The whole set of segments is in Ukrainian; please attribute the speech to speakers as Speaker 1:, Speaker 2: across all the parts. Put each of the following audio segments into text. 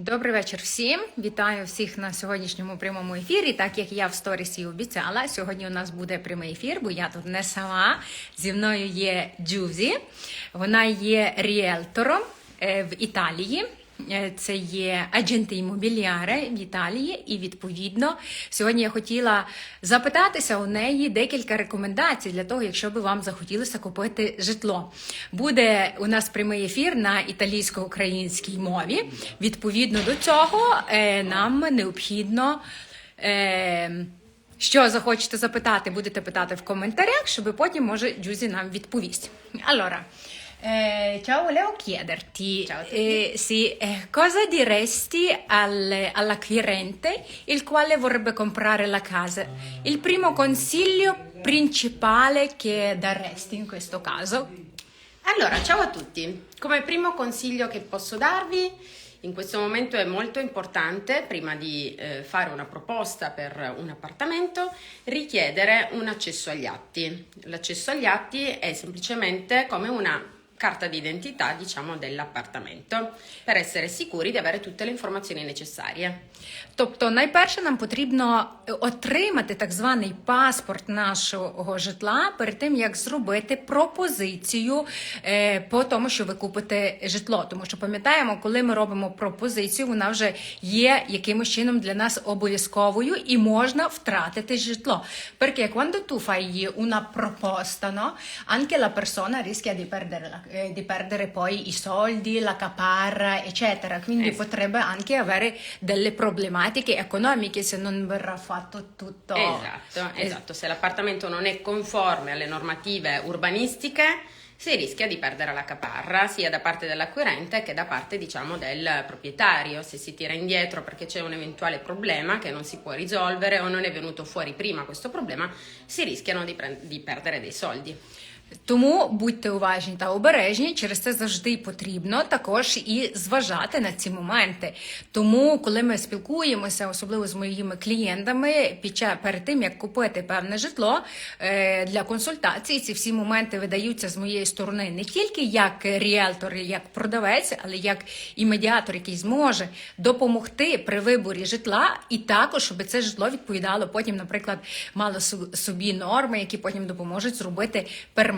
Speaker 1: Добрий вечір всім. Вітаю всіх на сьогоднішньому прямому ефірі. Так як я в сторісі обіцяла, сьогодні у нас буде прямий ефір, бо я тут не сама. Зі мною є Джузі. Вона є ріелтором е, в Італії. Е, Це є адженти іммобіліаре в Італії, і відповідно сьогодні я хотіла запитатися у неї декілька рекомендацій для того, якщо би вам захотілося купити житло. Буде у нас прямий ефір на італійсько-українській мові. Відповідно до цього е, нам необхідно. Е, що захочете запитати, будете питати в коментарях, щоб потім, може, Джузі нам відповість. Allora, eh, ciao, volevo chiederti
Speaker 2: Ciao
Speaker 1: eh, sì, eh, cosa diresti al- all'acquirente il quale vorrebbe comprare la casa? Il primo consiglio principale che daresti in questo caso?
Speaker 2: Allora, ciao a tutti. Come primo consiglio che posso darvi, in questo momento è molto importante, prima di eh, fare una proposta per un appartamento, richiedere un accesso agli atti. L'accesso agli atti è semplicemente come una carta d'identità, diciamo, dell'appartamento, per essere sicuri di avere tutte le informazioni necessarie.
Speaker 1: Тобто, найперше нам потрібно отримати так званий паспорт нашого житла перед тим, як зробити пропозицію е, по тому, що ви купите житло. Тому що пам'ятаємо, коли ми робимо пропозицію, вона вже є якимось чином для нас обов'язковою і можна втратити житло. Perché quando tu fai una proposta, no? Anche la persona rischia di perdere, la- eh, di perdere poi i soldi, la caparra, eccetera. Quindi
Speaker 2: sì.
Speaker 1: potrebbe anche avere delle problematiche economiche se non verrà fatto tutto.
Speaker 2: Esatto,
Speaker 1: Es-
Speaker 2: esatto. Se l'appartamento non è conforme alle normative urbanistiche, si rischia di perdere la caparra sia da parte dell'acquirente che da parte, diciamo, del proprietario. Se si tira indietro perché c'è un eventuale problema che non si può risolvere o non è venuto fuori prima questo problema, si rischiano di, pre- di perdere dei soldi.
Speaker 1: Тому будьте уважні та обережні. Через це завжди потрібно також і зважати на ці моменти. Тому, коли ми спілкуємося, особливо з моїми клієнтами, під час перед тим як купити певне житло е, для консультації, ці всі моменти видаються з моєї сторони не тільки як ріелтор, як продавець, але як і медіатор, який зможе допомогти при виборі житла, і також, щоб це житло відповідало потім, наприклад, мало собі норми, які потім допоможуть зробити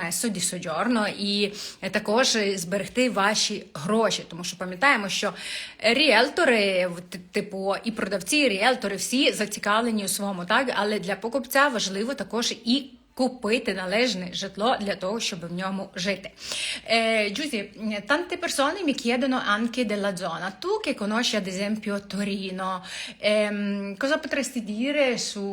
Speaker 1: пермесо ді соджорно і е, також е, зберегти ваші гроші. Тому що пам'ятаємо, що ріелтори, типу, і продавці, ріелтори всі зацікавлені у своєму, так але для покупця важливо також і. Купити належне житло для того, щоб в ньому жити. Eh, Giusy, tante persone mi chiedono anche della zona. Tu che conosci ad esempio Torino, ehm, cosa potresti dire su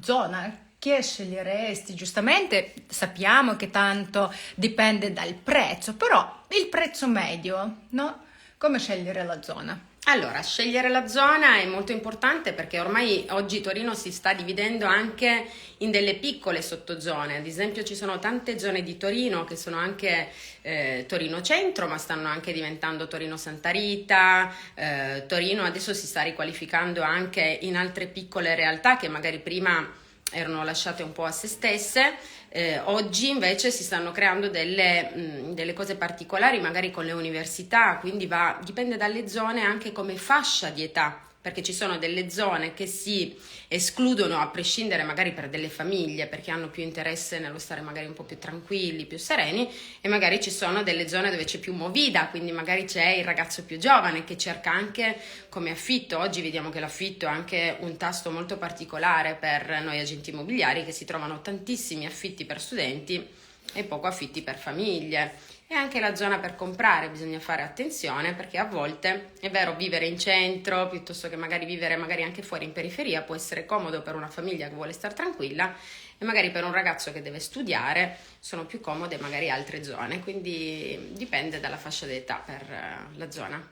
Speaker 1: zona? Che sceglieresti? Giustamente sappiamo che tanto dipende dal prezzo, però il prezzo medio, no? Come scegliere la zona?
Speaker 2: Allora, scegliere la zona è molto importante perché ormai oggi Torino si sta dividendo anche in delle piccole sottozone. Ad esempio ci sono tante zone di Torino che sono anche eh, Torino Centro, ma stanno anche diventando Torino Santa Rita. eh, Torino adesso si sta riqualificando anche in altre piccole realtà che magari prima erano lasciate un po' a se stesse. Eh, oggi invece si stanno creando delle, mh, delle cose particolari, magari con le università, quindi va, dipende dalle zone anche come fascia di età, perché ci sono delle zone che si escludono a prescindere magari per delle famiglie, perché hanno più interesse nello stare magari un po' più tranquilli, più sereni, e magari ci sono delle zone dove c'è più movida, quindi magari c'è il ragazzo più giovane che cerca anche come affitto. Oggi vediamo che l'affitto è anche un tasto molto particolare per noi agenti immobiliari che si trovano tantissimi affitti per studenti e poco affitti per famiglie. E anche la zona per comprare bisogna fare attenzione perché a volte è vero vivere in centro piuttosto che magari vivere magari anche fuori in periferia può essere comodo per una famiglia che vuole stare tranquilla e magari per un ragazzo che deve studiare sono più comode magari altre zone, quindi dipende dalla fascia d'età per eh, la zona.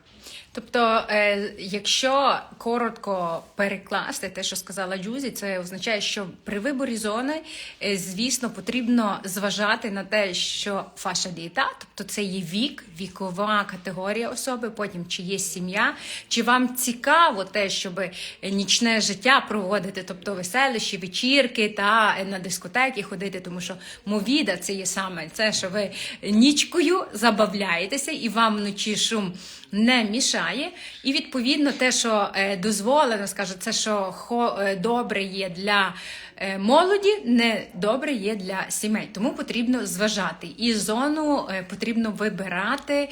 Speaker 1: Тобто, е, якщо коротко перекласти те, що сказала Джузі, це означає, що при виборі зони, е, звісно, потрібно зважати на те, що фаша дієта, тобто це є вік, вікова категорія особи, потім чи є сім'я, чи вам цікаво те, щоб нічне життя проводити, тобто веселищі, вечірки та на дискотеки ходити, тому що мовіда це є саме це, що ви нічкою забавляєтеся і вам вночі шум не мішає. І відповідно те, що е, дозволено, скажу, це що е, добре є для е, молоді, не добре є для сімей. Тому потрібно зважати. І зону потрібно вибирати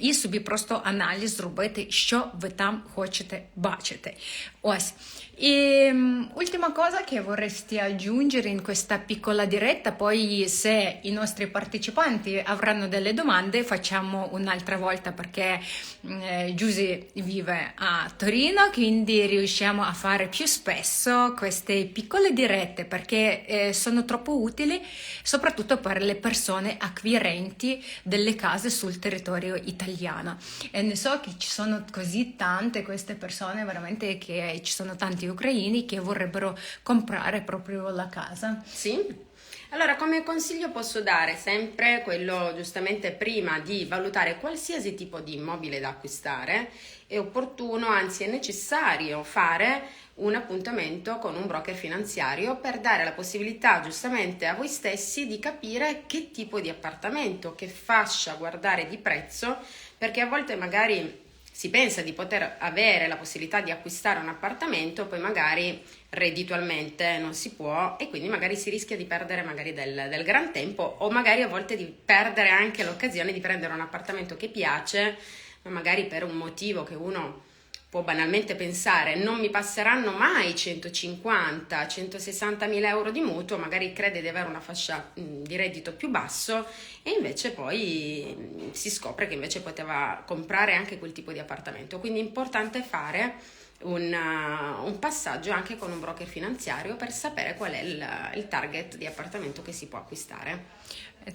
Speaker 1: і собі просто аналіз зробити, що ви там хочете бачити. Ось. E ultima cosa che vorresti aggiungere in questa piccola diretta, poi se i nostri partecipanti avranno delle domande facciamo un'altra volta perché eh, Giusy vive a Torino, quindi riusciamo a fare più spesso queste piccole dirette perché eh, sono troppo utili soprattutto per le persone acquirenti delle case sul territorio italiano. E ne so che ci sono così tante queste persone veramente che ci sono tanti ucraini che vorrebbero comprare proprio la casa.
Speaker 2: Sì? Allora, come consiglio posso dare sempre quello giustamente prima di valutare qualsiasi tipo di immobile da acquistare, è opportuno, anzi è necessario fare un appuntamento con un broker finanziario per dare la possibilità giustamente a voi stessi di capire che tipo di appartamento, che fascia guardare di prezzo, perché a volte magari si pensa di poter avere la possibilità di acquistare un appartamento, poi magari redditualmente non si può e quindi magari si rischia di perdere magari del, del gran tempo o magari a volte di perdere anche l'occasione di prendere un appartamento che piace, ma magari per un motivo che uno può banalmente pensare non mi passeranno mai 150, 160 mila euro di mutuo, magari crede di avere una fascia di reddito più basso e invece poi si scopre che invece poteva comprare anche quel tipo di appartamento. Quindi è importante fare un, uh, un passaggio anche con un broker finanziario per sapere qual è il, il target di appartamento che si può acquistare.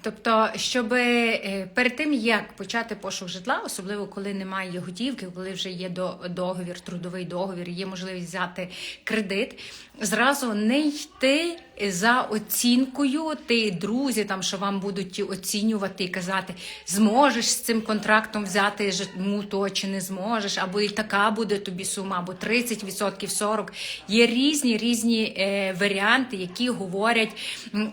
Speaker 1: Тобто, щоб е, перед тим як почати пошук житла, особливо коли немає готівки, коли вже є договір, трудовий договір, є можливість взяти кредит, зразу не йти за оцінкою ти друзі, там що вам будуть оцінювати і казати, зможеш з цим контрактом взяти житму, чи не зможеш, або і така буде тобі сума, або 30%, 40%. Є різні різні е, варіанти, які говорять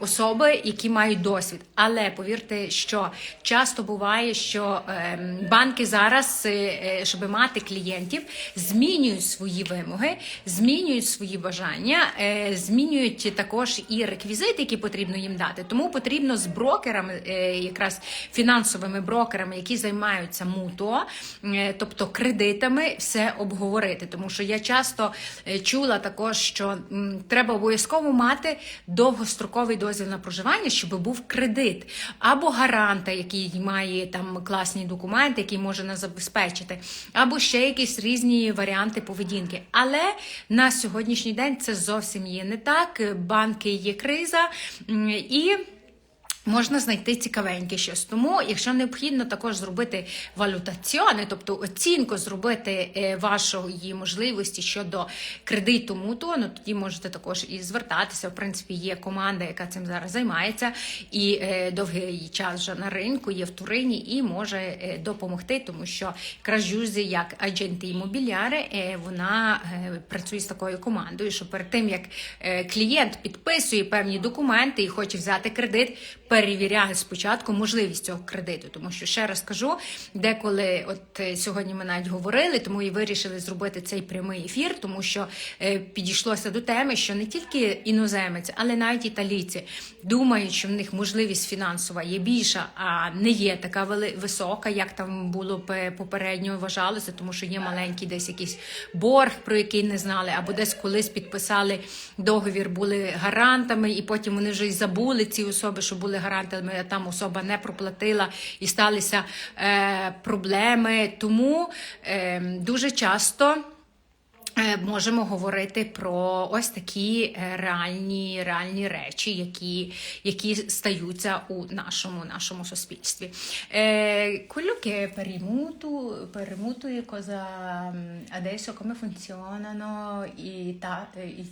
Speaker 1: особи, які мають досвід. Але повірте, що часто буває, що е, банки зараз, е, е, щоб мати клієнтів, змінюють свої вимоги, змінюють свої бажання, е, змінюють також і реквізити, які потрібно їм дати. Тому потрібно з брокерами, якраз фінансовими брокерами, які займаються муто, тобто кредитами, все обговорити. Тому що я часто чула також, що треба обов'язково мати довгостроковий дозвіл на проживання, щоб був кредит, або гаранта, який має там класні документи, який може нас забезпечити, або ще якісь різні варіанти поведінки. Але на сьогоднішній день це зовсім є не так. Банки є криза і. Можна знайти цікавеньке щось. Тому, якщо необхідно також зробити валютаціони, тобто оцінку зробити е, вашої можливості щодо кредиту муто, ну тоді можете також і звертатися. В принципі, є команда, яка цим зараз займається, і е, довгий час вже на ринку є в Турині і може е, допомогти, тому що якраз Жюзі, як адженти імобіляри, вона працює з такою командою, що перед тим як клієнт підписує певні документи і хоче взяти кредит, перевіряє спочатку можливість цього кредиту. Тому що ще раз кажу, деколи, от е, сьогодні ми навіть говорили, тому і вирішили зробити цей прямий ефір, тому що е, підійшлося до теми, що не тільки іноземець, але навіть італійці думають, що в них можливість фінансова є більша, а не є така висока, як там було пе- попередньо вважалося, тому що є маленький десь якийсь борг, про який не знали, або десь колись підписали договір, були гарантами, і потім вони вже й забули ці особи, що були гарантами, а там особа не проплатила і сталися е, проблеми. Тому е, дуже часто. Е, Можемо говорити про ось такі е, реальні, реальні речі, які, які стаються у нашому, нашому суспільстві. Quello che per i mutu, per i mutui cosa adesso come funzionano i ta- il?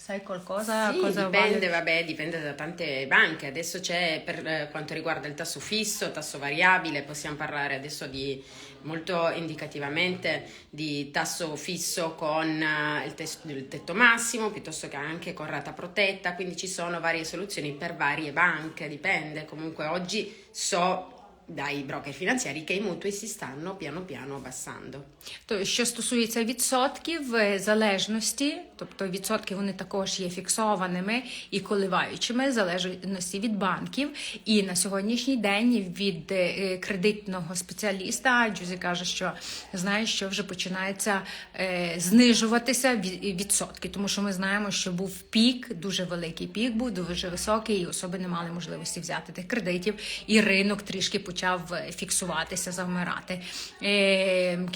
Speaker 1: Sai qualcosa?
Speaker 2: Sì,
Speaker 1: cosa
Speaker 2: dipende,
Speaker 1: vale?
Speaker 2: vabbè, dipende da tante banche. Adesso c'è per eh, quanto riguarda il tasso fisso, tasso variabile, possiamo parlare adesso di molto indicativamente di tasso fisso con eh, il, tes- il tetto massimo piuttosto che anche con rata protetta, quindi ci sono varie soluzioni per varie banche, dipende. Comunque oggi so dai broker finanziari che i mutui si stanno piano piano abbassando.
Speaker 1: То, що стосується відсотків е, залежності, тобто відсотки вони також є фіксованими і коливаючими в залежності від банків. І на сьогоднішній день від е, кредитного спеціаліста Джузі каже, що знає, що вже починається е, знижуватися ві- відсотки, тому що ми знаємо, що був пік, дуже великий пік, був дуже високий, і особи не мали можливості взяти тих кредитів, і ринок трішки почав е, фіксуватися, завмирати.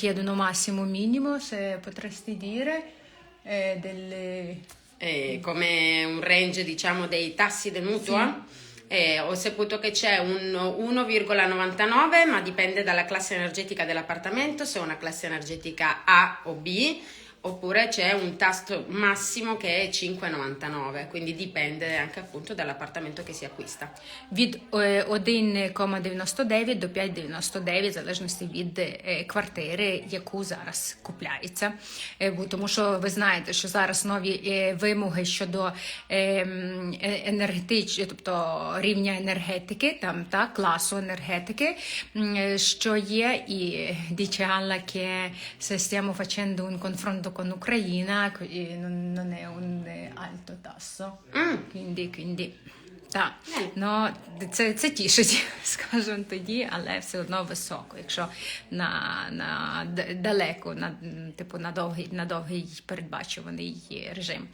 Speaker 1: Chiedono massimo minimo, se potresti dire eh, delle...
Speaker 2: Eh, come un range diciamo dei tassi del mutuo. Eh, ho saputo che c'è un 1,99 ma dipende dalla classe energetica dell'appartamento, se è una classe energetica A o B, oppure c'è un tasso massimo che è 5,99, quindi dipende anche appunto dall'appartamento che si acquista.
Speaker 1: від е, 1,99 до 5,99, в залежності від е, квартири, яку зараз купляється. Е, бо- Тому що ви знаєте, що зараз нові е, вимоги щодо е, м, е, енергетич, тобто рівня енергетики, там та класу енергетики, м, е, що є, і diciamo che se stiamo facendo un confronto con Ucraina eh, non non è un eh, alto tasso.
Speaker 2: Mm.
Speaker 1: Quindi, quindi так, ну це, це тішить, скажімо тоді, але все одно високо, якщо на, на далеко, на типу на довгий, на довгий передбачуваний режим.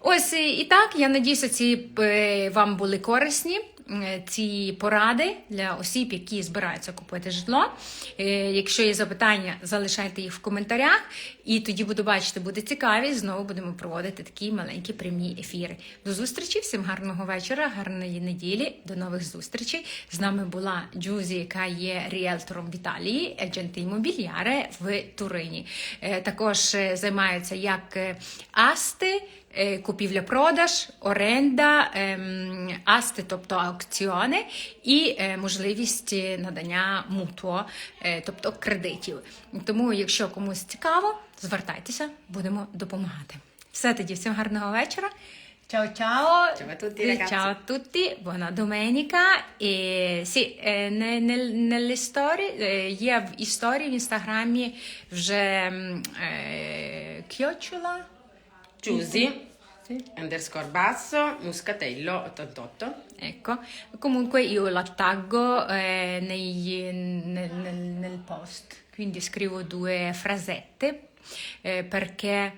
Speaker 1: Ось і і так, я надіюся, ці е, вам були корисні. Е, Ці поради для осіб, які збираються купити житло. Е, Якщо є запитання, залишайте їх в коментарях, і тоді буду бачити, буде цікаві. Знову будемо проводити такі маленькі прямі ефіри. До зустрічі, всім гарного вечора, гарної неділі. До нових зустрічей. З нами була Джузі, яка є ріелтором в Італії, едженти імобільяре в Турині. Е, Також займаються як асти. Е, Купівля-продаж, оренда, ем, асти, тобто аукціони, і е, можливість надання мутуо, е, тобто кредитів. Тому, якщо комусь цікаво, звертайтеся, будемо допомагати. Все тоді, всім гарного вечора. Ciao ciao.
Speaker 2: Ciao a tutti, ragazzi.
Speaker 1: Ciao a tutti, buona domenica. E sì, nel- nelle storie, є в історії в інстаграмі вже е.
Speaker 2: Giusy,
Speaker 1: Sì.
Speaker 2: underscore basso, muscatello 88.
Speaker 1: Ecco, comunque io la taggo eh, nei- nel, nel- nel post, quindi scrivo due frasette eh, perché,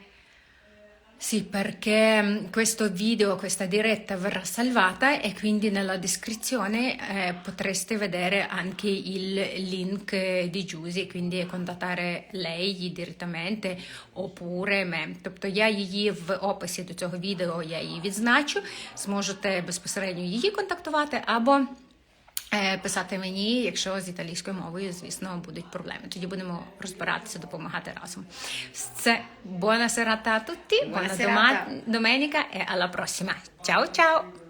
Speaker 1: sì, perché mh, questo video, questa diretta verrà salvata e quindi nella descrizione eh, potreste vedere anche il link eh, di Giusy, quindi contattare lei direttamente oppure me. Тобто я її в описі до цього відео я її відзначу, зможете безпосередньо її контактувати або е, писати мені, якщо з італійською мовою, звісно, будуть проблеми. Тоді будемо розбиратися, допомагати разом. Це buona serata a tutti, buona і domenica e alla prossima. Ciao ciao!